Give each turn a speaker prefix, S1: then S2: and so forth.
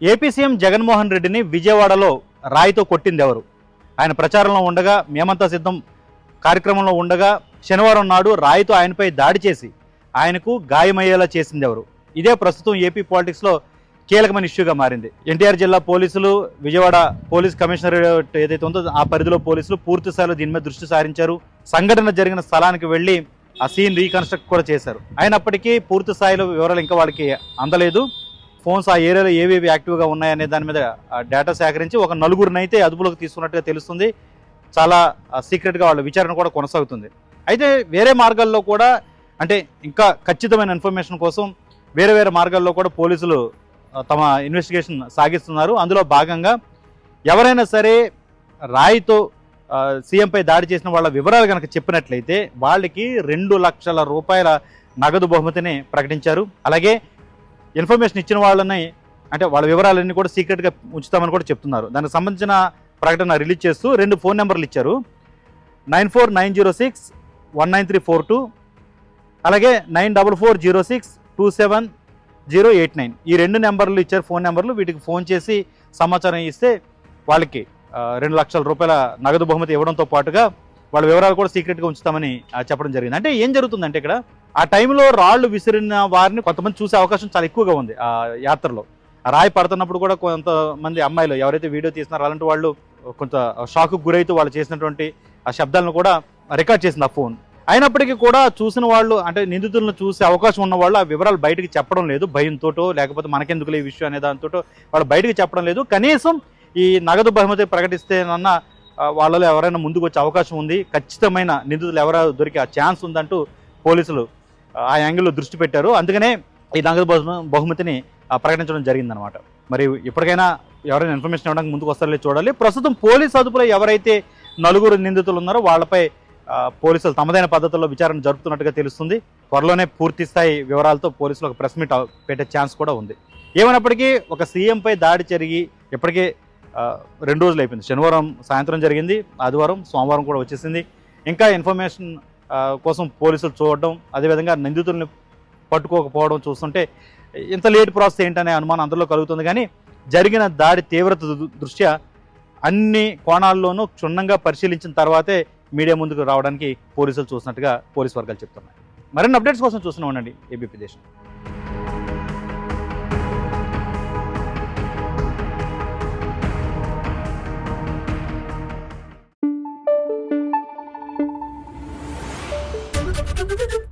S1: AP CM Jaganmohan రెడ్డిని విజయవాడలో రాయితో కొట్టింది ఎవరు ఆయన ప్రచారంలో ఉండగా మేమంతా సిద్ధం కార్యక్రమంలో ఉండగా శనివారం నాడు రాయితో ఆయనపై దాడి చేసి ఆయనకు గాయమయ్యేలా చేసింది ఎవరు ఇదే ప్రస్తుతం ఏపీ పాలిటిక్స్లో కీలకమైన ఇష్యూగా మారింది. ఎన్టీఆర్ జిల్లా పోలీసులు విజయవాడ పోలీస్ కమిషనర్ ఏదైతే ఉందో ఆ పరిధిలో పోలీసులు పూర్తి స్థాయిలో దీని మీద దృష్టి సారించారు. సంఘటన జరిగిన స్థలానికి వెళ్ళి ఆ సీన్ రీకన్స్ట్రక్ట్ కూడా చేశారు. అయినప్పటికీ పూర్తి స్థాయిలో వివరాలు ఇంకా వాళ్ళకి అందలేదు. ఫోన్స్ ఆ ఏరియాలో ఏవేవి యాక్టివ్గా ఉన్నాయనే దాని మీద డేటా సేకరించి ఒక నలుగురినైతే అదుపులోకి తీసుకున్నట్టుగా తెలుస్తుంది. చాలా సీక్రెట్గా వాళ్ళ విచారణ కూడా కొనసాగుతుంది. అయితే వేరే మార్గాల్లో కూడా అంటే ఇంకా ఖచ్చితమైన ఇన్ఫర్మేషన్ కోసం వేరే వేరే మార్గాల్లో కూడా పోలీసులు తమ ఇన్వెస్టిగేషన్ సాగిస్తున్నారు. అందులో భాగంగా ఎవరైనా సరే రాయితో సీఎంపై దాడి చేసిన వాళ్ళ వివరాలు కనుక చెప్పినట్లయితే వాళ్ళకి రెండు లక్షల రూపాయల నగదు బహుమతిని ప్రకటించారు. అలాగే ఇన్ఫర్మేషన్ ఇచ్చిన వాళ్ళని అంటే వాళ్ళ వివరాలన్నీ కూడా సీక్రెట్గా ఉంచుతామని కూడా చెప్తున్నారు. దానికి సంబంధించిన ప్రకటన రిలీజ్ చేస్తూ రెండు ఫోన్ నెంబర్లు ఇచ్చారు. Nine four nine zero six one nine three four two అలాగే nine double four zero six two seven zero eight nine. ఈ రెండు నెంబర్లు ఇచ్చారు ఫోన్ నెంబర్లు వీటికి ఫోన్ చేసి సమాచారం ఇస్తే వాళ్ళకి రెండు లక్షల రూపాయల నగదు బహుమతి ఇవ్వడంతో పాటుగా వాళ్ళ వివరాలు కూడా సీక్రెట్గా ఉంచుతామని చెప్పడం జరిగింది. అంటే ఏం జరుగుతుందంటే ఇక్కడ ఆ టైంలో రాళ్ళు విసిరిన వారిని కొంతమంది చూసే అవకాశం చాలా ఎక్కువగా ఉంది ఆ యాత్రలో. రాయి పడుతున్నప్పుడు కూడా కొంతమంది అమ్మాయిలు ఎవరైతే వీడియో తీస్తున్నారో అలాంటి వాళ్ళు కొంత షాక్ గురైతూ వాళ్ళు చేసినటువంటి ఆ శబ్దాలను కూడా రికార్డ్ చేసింది ఆ ఫోన్. అయినప్పటికీ కూడా చూసిన వాళ్ళు అంటే నిందితులను చూసే అవకాశం ఉన్న వాళ్ళు ఆ వివరాలు బయటకు చెప్పడం లేదు భయంతోటో లేకపోతే మనకెందుకులే ఈ విషయం అనే దానితోటో వాళ్ళు బయటకు చెప్పడం లేదు. కనీసం ఈ నగదు బహుమతి ప్రకటిస్తేనన్న వాళ్ళలో ఎవరైనా ముందుకు వచ్చే అవకాశం ఉంది. ఖచ్చితమైన నిందితులు ఎవరైనా దొరికే ఛాన్స్ ఉందంటూ పోలీసులు ఆ యాంగిల్లో దృష్టి పెట్టారు. అందుకనే ఈ నగదు బహుమతిని ప్రకటించడం జరిగిందనమాట మరి ఇప్పటికైనా ఎవరైనా ఇన్ఫర్మేషన్ ఇవ్వడానికి ముందుకు వస్తారో చూడాలి. ప్రస్తుతం పోలీస్ అదుపులో ఎవరైతే నలుగురు నిందితులు ఉన్నారో వాళ్ళపై పోలీసులు తమదైన పద్ధతుల్లో విచారణ జరుపుతున్నట్టుగా తెలుస్తుంది. త్వరలోనే పూర్తి స్థాయి వివరాలతో పోలీసులు ఒక ప్రెస్ మీట్ పెట్టే ఛాన్స్ కూడా ఉంది. ఏమైనప్పటికీ ఒక సీఎంపై దాడి జరిగి ఇప్పటికే రెండు రోజులు అయిపోయింది. శనివారం సాయంత్రం జరిగింది. ఆదివారం సోమవారం కూడా వచ్చేసింది. ఇంకా ఇన్ఫర్మేషన్ కోసం పోలీసులు చూడడం అదేవిధంగా నిందితుల్ని పట్టుకోకపోవడం చూస్తుంటే ఇంత లేట్ ప్రాసెస్ ఏంటనే అనుమానం అందరిలో కలుగుతుంది. కానీ జరిగిన దాడి తీవ్రత దృ- దృష్ట్యా అన్ని కోణాల్లోనూ క్షుణ్ణంగా పరిశీలించిన తర్వాతే మీడియా ముందుకు రావడానికి పోలీసులు చూసినట్టుగా పోలీస్ వర్గాలు చెప్తున్నాయి. మరిన్ని అప్డేట్స్ కోసం చూస్తూనే ఉండండి. ఏబీపీ దేశం. Thank you.